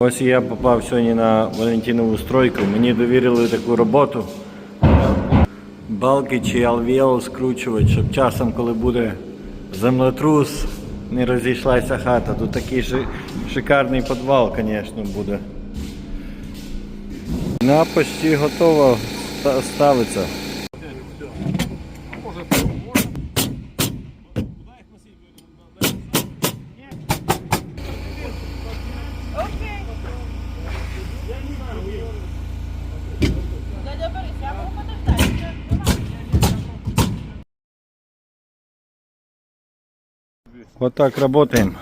Ось я попав сьогодні на Валентинову стройку. Мені довірили таку роботу. Балки чи алвіол скручувати, щоб часом, коли буде землетрус, не розійшлася хата. Тут такий шикарний підвал, звісно, буде. На почти готово ста- ставиться. Вот так работаем.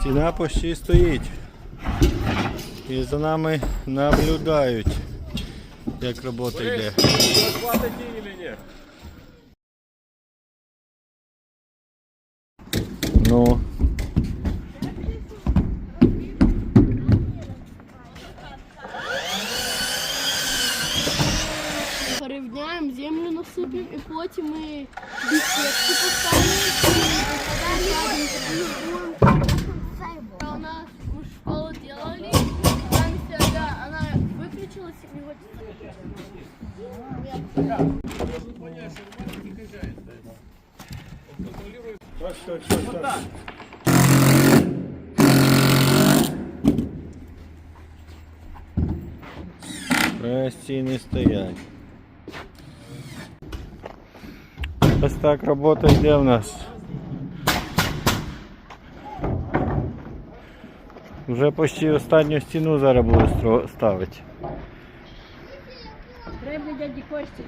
Стіна почти стоїть. І за нами наблюдають, як робота йде. Ну, Порівняємо, землю насипемо і потім ми бісідки поставимо. У нас мы в школу делали, там всегда она выключилась и вот стіни стоять. Ось так робота йде в нас. Вже почти останню стіну зараз буду стро- ставити. Треба дяді Кості.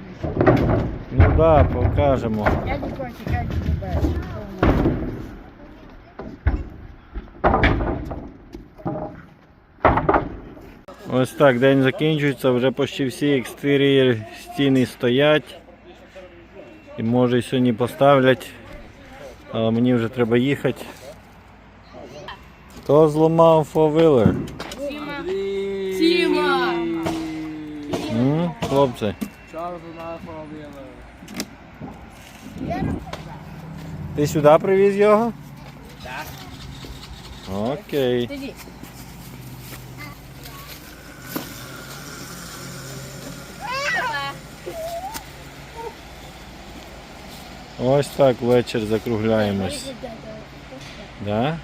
Ну так, да, покажемо. Дяді Кості, хай тебе. Ось так день закінчується, вже почти всі екстер'єр стіни стоять. І може й сьогодні поставлять. Але мені вже треба їхати. Хто зламав фовилер? Тима! М, Хлопці. Ти сюди привіз його? Так. Окей. Ось так вечір закругляємось. Да?